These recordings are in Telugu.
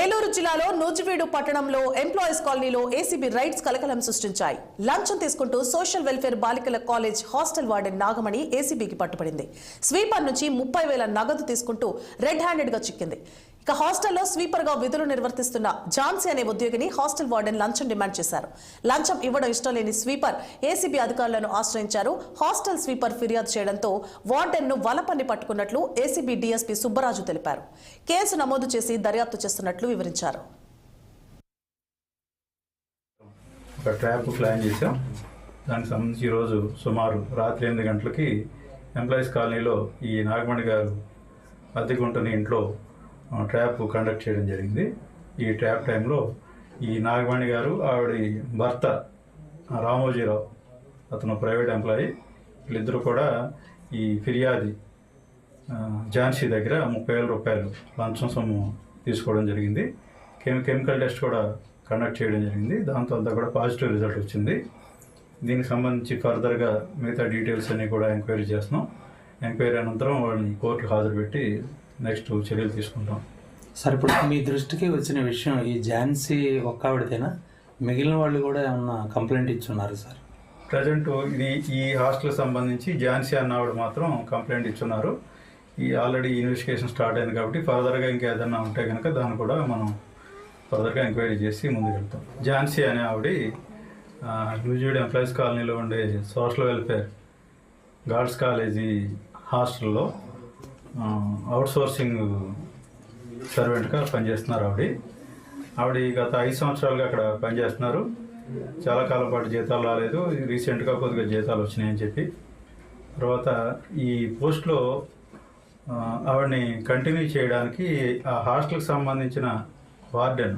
ఏలూరు జిల్లాలో నూజివీడు పట్టణంలో ఎంప్లాయీస్ కాలనీలో ఏసీబీ రైడ్స్ కలకలం సృష్టించాయి. లంచం తీసుకుంటూ సోషల్ వెల్ఫేర్ బాలికల కాలేజ్ హాస్టల్ వార్డెన్ నాగమణి ఏసీబీకి పట్టుబడింది. స్వీపర్ నుంచి ముప్పై వేల నగదు తీసుకుంటూ రెడ్ హ్యాండెడ్గా చిక్కింది. ఇక హాస్టల్లో స్వీపర్గా విధులు నిర్వర్తిస్తున్న ఝాన్సీ అనే ఉద్యోగిని హాస్టల్ వార్డెన్ లంచం డిమాండ్ చేశారు. లంచం ఇవ్వడం ఇష్టం లేని స్వీపర్ ఏసీబీ అధికారులను ఆశ్రయించారు. హాస్టల్ స్వీపర్ ఫిర్యాదు చేయడంతో వార్డెన్ను వలపన్ని పట్టుకున్నట్లు ఏసీబీ డీఎస్పీ సుబ్బరాజు తెలిపారు. కేసు నమోదు చేసి దర్యాప్తు చేస్తున్నట్లు వివరించారు. ఒక ట్రాప్ ప్లాన్ చేసాం దానికి సంబంధించి ఈరోజు సుమారు రాత్రి ఎనిమిది గంటలకి ఎంప్లాయీస్ కాలనీలో ఈ నాగమణి గారు అద్దెకుంటున్న ఇంట్లో ట్యాప్ ట్రాప్ కండక్ట్ చేయడం జరిగింది. ఈ ట్రాప్ టైంలో ఈ నాగమణి గారు ఆవిడ భర్త రామోజీరావు అతను ప్రైవేట్ ఎంప్లాయీ వీళ్ళిద్దరూ కూడా ఈ ఫిర్యాది ఝాన్సీ దగ్గర ముప్పై వేల రూపాయలు లంచం సొమ్ము తీసుకోవడం జరిగింది. కెమి కెమికల్ టెస్ట్ కూడా కండక్ట్ చేయడం జరిగింది. దాంతో అంతా కూడా పాజిటివ్ రిజల్ట్ వచ్చింది. దీనికి సంబంధించి ఫర్దర్గా మిగతా డీటెయిల్స్ అన్నీ కూడా ఎంక్వైరీ చేస్తున్నాం. ఎంక్వైరీ అనంతరం వాళ్ళని కోర్టుకు హాజరు పెట్టి నెక్స్ట్ చర్యలు తీసుకుంటాం. సార్ ఇప్పుడు మీ దృష్టికి వచ్చిన విషయం ఈ ఝాన్సీ ఒక్క ఆవిడతేనా మిగిలిన వాళ్ళు కూడా ఏమన్నా కంప్లైంట్ ఇచ్చున్నారు సార్? ప్రజెంట్ ఇది ఈ హాస్టల్ సంబంధించి ఝాన్సీ అన్న ఆవిడ మాత్రం కంప్లైంట్ ఇచ్చున్నారు. ఈ ఆల్రెడీ ఇన్వెస్టిగేషన్ స్టార్ట్ అయింది కాబట్టి ఫర్దర్గా ఇంకా ఏదైనా ఉంటే కనుక దాన్ని కూడా మనం ఫర్దర్గా ఎంక్వైరీ చేసి ముందుకెళ్తాం. ఝాన్సీ అనే ఆవిడ న్యూజివీడ్ ఎంప్లాయీస్ కాలనీలో ఉండే సోషల్ వెల్ఫేర్ గార్డ్స్ కాలేజీ హాస్టల్లో అవుట్ సోర్సింగ్ సర్వెంట్గా పనిచేస్తున్నారు ఆవిడ. ఆవిడ గత ఐదు సంవత్సరాలుగా అక్కడ పనిచేస్తున్నారు. చాలా కాలం పాటు జీతాలు రాలేదు. రీసెంట్గా కొద్దిగా జీతాలు వచ్చినాయని చెప్పి. తర్వాత ఈ పోస్ట్లో ఆవిడని కంటిన్యూ చేయడానికి ఆ హాస్టల్కి సంబంధించిన వార్డెన్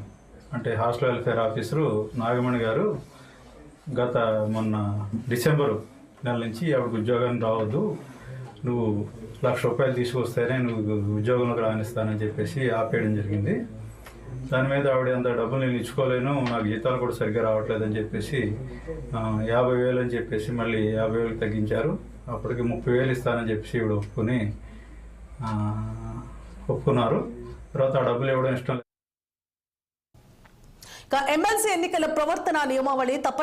అంటే హాస్టల్ వెల్ఫేర్ ఆఫీసరు నాగమణి గారు గత మొన్న డిసెంబరు నెల నుంచి ఆవిడకి ఉద్యోగం రావద్దు నువ్వు లక్ష రూపాయలు తీసుకొస్తేనే నువ్వు ఉద్యోగంలోకి రాణిస్తానని చెప్పేసి ఆపేయడం జరిగింది. దాని మీద ఆవిడ అంత డబ్బులు నేను ఇచ్చుకోలేను నాకు జీతాలు కూడా సరిగ్గా రావట్లేదని చెప్పేసి యాభై వేలు అని చెప్పేసి మళ్ళీ యాభై వేలు తగ్గించారు. అప్పటికి ముప్పై వేలు ఇస్తానని చెప్పేసి ఇవిడ ఒప్పుకొని ఒప్పుకున్నారు. తర్వాత ఆ డబ్బులు ఇవ్వడం ఇష్టం లేదు. ఎమ్మెల్సీ ఎన్నికల ప్రవర్తన నియమావళి తప్పని